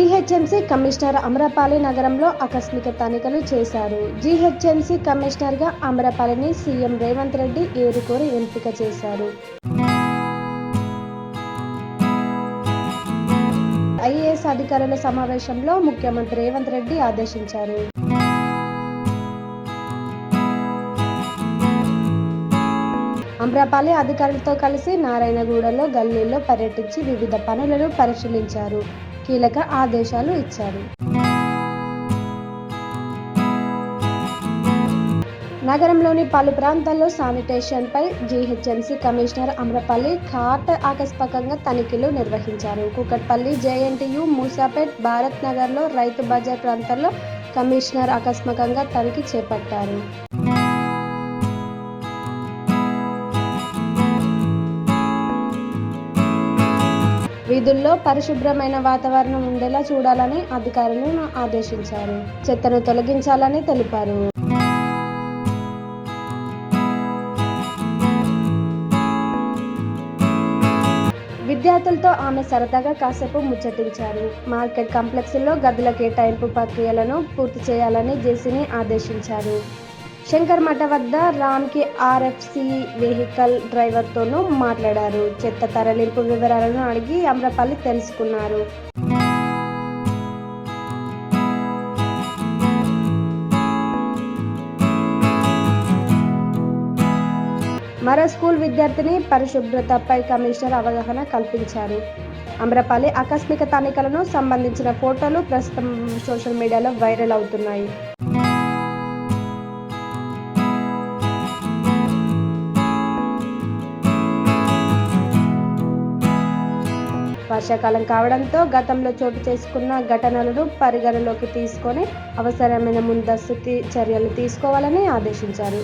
GHMC commissioner Amrapali నగరంలో ఆకస్మిక తనిఖీలు చేశారు. జీహెచ్ఎంసీ కమిషనర్గా అమరపాలిని సీఎం రేవంత్ రెడ్డి ఏరుకోరి ఎంపిక చేశారు. ఐఏఎస్ అధికారుల సమావేశంలో ముఖ్యమంత్రి రేవంత్ రెడ్డి ఆదేశించారు. అమ్రపాలి అధికారులతో కలిసి నారాయణగూడలో గల్లీలో పర్యటించి వివిధ పనులను పరిశీలించారు. కీలక ఆదేశాలు ఇచ్చారు. నగరంలోని పలు ప్రాంతాల్లో శానిటేషన్పై జీహెచ్ఎంసీ కమిషనర్ అమ్రపల్లి ఘాట్ ఆకస్మికంగా తనిఖీలు నిర్వహించారు. కూకట్పల్లి జేఎన్టీయు మూసాపేట్ భారత్ నగర్లో రైతు బజార్ ప్రాంతాల్లో కమిషనర్ ఆకస్మికంగా తనిఖీ చేపట్టారు. వీధుల్లో పరిశుభ్రమైన వాతావరణం ఉండేలా చూడాలని అధికారులను ఆదేశించారు. చెత్తను తొలగించాలని తెలిపారు. విద్యార్థులతో ఆమె సరదాగా కాసేపు ముచ్చటించారు. మార్కెట్ కాంప్లెక్స్లో గదుల కేటాయింపు ప్రక్రియలను పూర్తి చేయాలని జేసీని ఆదేశించారు. శంకర్ మఠ వద్ద రామ్కి ఆర్ఎఫ్సి వెహికల్ డ్రైవర్తోనూ మాట్లాడారు. చెత్త తరలింపు వివరాలను అడిగి అమ్రపల్లి తెలుసుకున్నారు. మరో స్కూల్ విద్యార్థిని పరిశుభ్రతపై కమిషనర్ అవగాహన కల్పించారు. అమ్రపాలి ఆకస్మిక తనిఖీలను సంబంధించిన ఫోటోలు ప్రస్తుతం సోషల్ మీడియాలో వైరల్ అవుతున్నాయి. వర్షాకాలం కావడంతో గతంలో చోటు చేసుకున్న ఘటనలను పరిగణలోకి తీసుకొని అవసరమైన ముందస్తు చర్యలు తీసుకోవాలని ఆదేశించారు.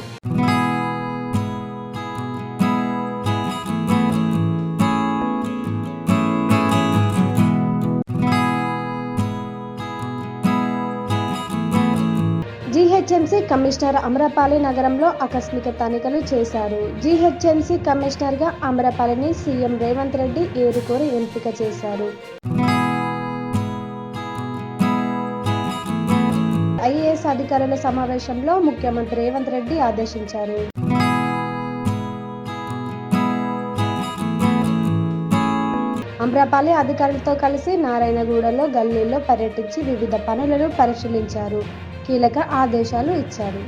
జీహెచ్ఎంసీ కమిషనర్ అమరపాలి నగరంలో ఆకస్మిక తనిఖీలు చేశారు. జీహెచ్ఎంసీ కమిషనర్గా అమరపాలిని సీఎం రేవంత్ రెడ్డి ఏరుకోరి ఎంపిక చేశారు. ఐఏఎస్ అధికారుల సమావేశంలో ముఖ్యమంత్రి రేవంత్ రెడ్డి ఆదేశించారు. అమ్రపాలి అధికారులతో కలిసి నారాయణగూడలో గల్లీలో పర్యటించి వివిధ పనులను పరిశీలించారు. కీలక ఆదేశాలు ఇచ్చారు.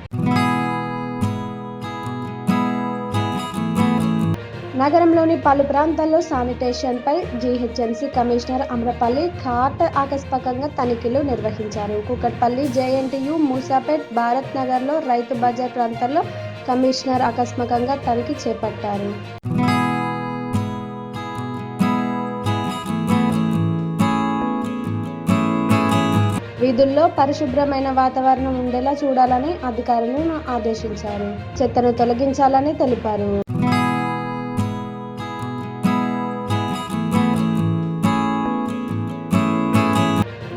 నగరంలోని పలు ప్రాంతాల్లో శానిటేషన్పై జీహెచ్ఎంసీ కమిషనర్ అమ్రపల్లి ఘాట్ ఆకస్మికంగా తనిఖీలు నిర్వహించారు. కూకట్పల్లి జేఎన్టీయు మూసాపేట్ భారత్ నగర్లో రైతు బజార్ ప్రాంతాల్లో కమిషనర్ ఆకస్మికంగా తనిఖీ చేపట్టారు. వీధుల్లో పరిశుభ్రమైన వాతావరణం ఉండేలా చూడాలని అధికారులను ఆదేశించారు. చెత్తను తొలగించాలని తెలిపారు.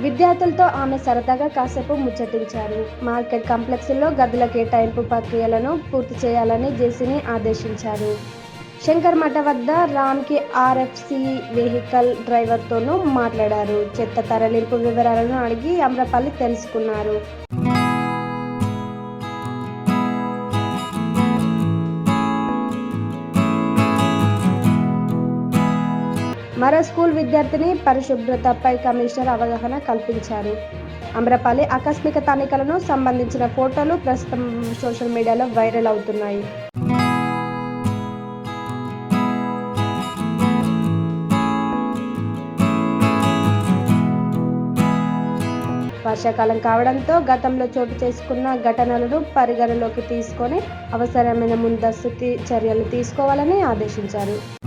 విద్యార్థులతో ఆమె సరదాగా కాసేపు ముచ్చటించారు. మార్కెట్ కాంప్లెక్స్లో గదుల కేటాయింపు ప్రక్రియలను పూర్తి చేయాలని జేసీని ఆదేశించారు. శంకర్ మఠ వద్ద రామ్కి ఆర్ఎఫ్సి వెహికల్ డ్రైవర్తోనూ మాట్లాడారు. చెత్త తరలింపు వివరాలను అడిగి అమ్రపల్లి తెలుసుకున్నారు. మరో స్కూల్ విద్యార్థిని పరిశుభ్రతపై కమిషనర్ అవగాహన కల్పించారు. అమ్రపల్లి ఆకస్మిక తనిఖీలను సంబంధించిన ఫోటోలు ప్రస్తుతం సోషల్ మీడియాలో వైరల్ అవుతున్నాయి. వర్షాకాలం కావడంతో గతంలో చోటు చేసుకున్న ఘటనలను పరిగణలోకి తీసుకొని అవసరమైన ముందస్తు చర్యలు తీసుకోవాలని ఆదేశించారు.